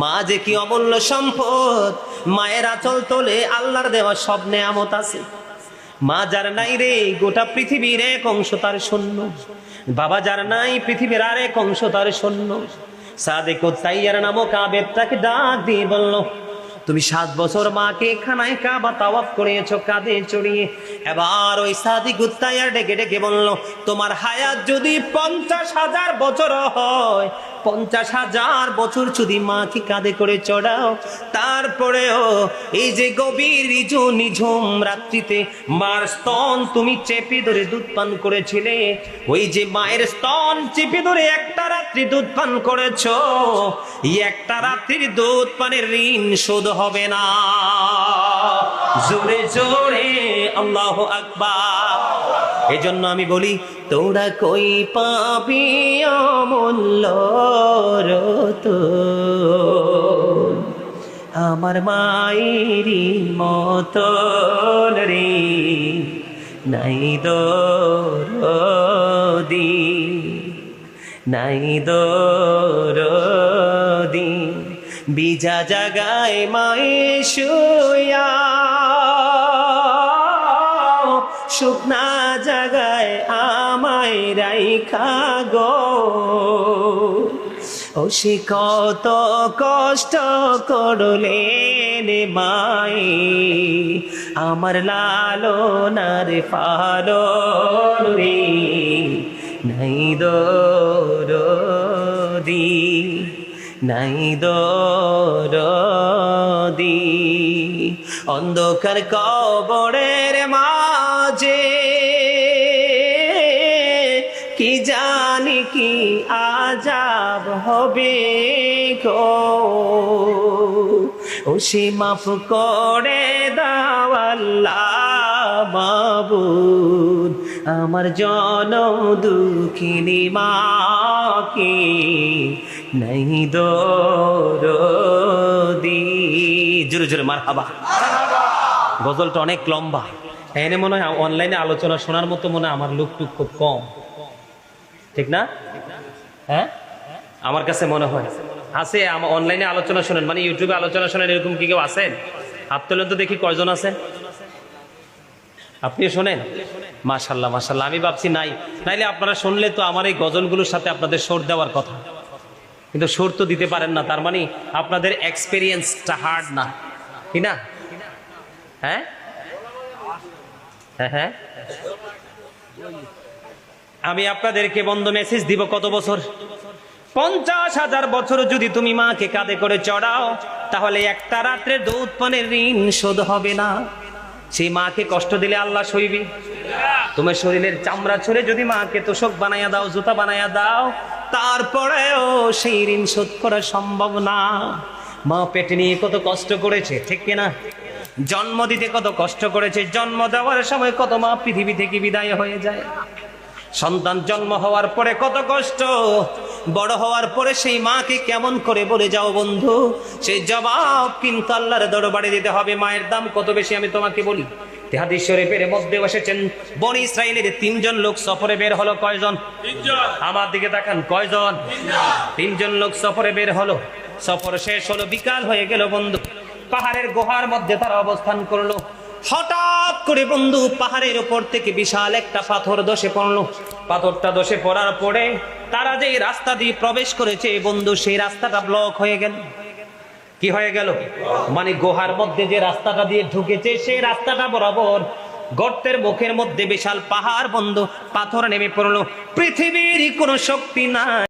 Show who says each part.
Speaker 1: মা যে কি অমূল্য সম্পদ? মায়ের আচল তোলে আল্লাহর দেওয়া সব নেয়ামত আছে। মা যার নাই রে, গোটা পৃথিবীর এক অংশ তার শূন্য বাবা যার নাই, পৃথিবীর আর এক অংশ তার শূন্য সাদেক তাইয়ার নামক আবেদ তাকে ডাক দিয়ে বলল, তুমি সাত বছর মাকে খানায় কাবা তাওয়াফ করিয়েছ, কাঁধে চড়িয়ে। এবার ওই সাদি গুত্তাইয়ার ডেকে ডেকে বলল, তোমার হায়াত যদি পঞ্চাশ হাজার বছর হয় পঞ্চাশ হাজার বছর যদি মাকে কাঁধে করে চড়াও, তারপরেও এই যে গভীর রিজু নিঝুম রাত্রিতে মার স্তন তুমি চেপে ধরে দুধ পান করেছিলে, ওই যে মায়ের স্তন চেপে ধরে একটা রাত্রি দুধ পান করেছ একটা রাত্রির দুধ পানের ঋণ শোধ হবে না। জোরে জোরে, আল্লাহ আকবার। এজন্য আমি বলি, তোরা কই পাবি অমূল্য। আমার মায়েরই মতন রে, নাই দি নাই দরদি বিজা জাগায় মায়ে শুয়া, শুকনা জাগায় আমায় রাইখা গো। ও সে কত কষ্ট করলেন মাই, আমার লালনার পালন রে, নাই দরদি নাই দরদি। অন্ধকার কবরের মাঝে হবে গো। ও সে মাফ করে দাওয়াল্লা বাবুদ আমার জনম দুঃখিনী মাকে নাই দরদি। জোরে জোরে মার হাবা গজলটা অনেক লম্বা। এনে মনে হয় অনলাইনে আলোচনা শোনার মতো মনে আমার লুক টুক খুব কম। ঠিক না? হ্যাঁ? আমার কাছে মনে হয়। আছে অনলাইনে আলোচনা শোনেন। মানে ইউটিউবে আলোচনা শোনেন, এরকম কি কেউ আছেন? হাত তো দেখি কয়জন আছেন আপনি শোনেন? মাশাল্লাহ মাশাল্লাহ আমি ভাবছি নাই। নাইলে আপনারা শুনলে তো আমার এই গজলগুলোর সাথে আপনাদের সুর দেওয়ার কথা। কিন্তু সুর তো দিতে পারেন না, তার মানে আপনাদের এক্সপিরিয়েন্সটা হার্ড না। কি না? হ্যাঁ? হ্যাঁ হ্যাঁ? আমি আপনাদেরকে বন্ধ মেসেজ দিব কত বছর? পঞ্চাশ হাজার বছর যদি তুমি মাকে কাঁধে করে চড়াও, তাহলে একটা রাত্রে দুধ পানের ঋণ শোধ হবে না। সেই মাকে কষ্ট দিলে আল্লাহ সইবি। তোমার শরীরের চামড়া ছুঁড়ে যদি মাকে তোষক বানাইয়া দাও, জুতা বানাইয়া দাও, তারপরেও সেই ঋণ শোধ করা সম্ভব না। মা পেটে নিয়ে কত কষ্ট করেছে, ঠিক কিনা? জন্ম দিতে কত কষ্ট করেছে, জন্ম দেওয়ার সময় কত মা পৃথিবী থেকে বিদায় হয়ে যায়। সন্তান জন্ম হওয়ার পরে কত কষ্ট বড় হওয়ার পরে সেই মাকে কেমন করে বলে যাও বন্ধু? সেই জবাব কিন্তু আল্লাহর দরবারে দিতে হবে। মায়ের দাম কত বেশি আমি তোমাকে বলি? শরীফের মধ্যে বসেছেন বনি ইসরায়েলের তিনজন লোক সফরে বের হলো কয়জন? আমার দিকে তাকান কয়জন? তিনজন। লোক সফরে বের হলো। সফর শেষ হলো বিকাল হয়ে গেল বন্ধু। পাহাড়ের গুহার মধ্যে তারা অবস্থান করল। হঠাৎ করে বন্ধু পাহাড়ের উপর থেকে বিশাল একটা পাথর দশে পড়ল। পাথরটা দোষে পড়ার পরে তারা যে রাস্তা দিয়ে প্রবেশ করেছে বন্ধু, সেই রাস্তাটা ব্লক হয়ে গেল। কি হয়ে গেল? মানে গোহার মধ্যে যে রাস্তাটা দিয়ে ঢুকেছে, সেই রাস্তাটা বরাবর গর্তের মুখের মধ্যে বিশাল পাহাড় বন্ধ, পাথর নেমে পড়ল। পৃথিবীর কোনো শক্তি নাই।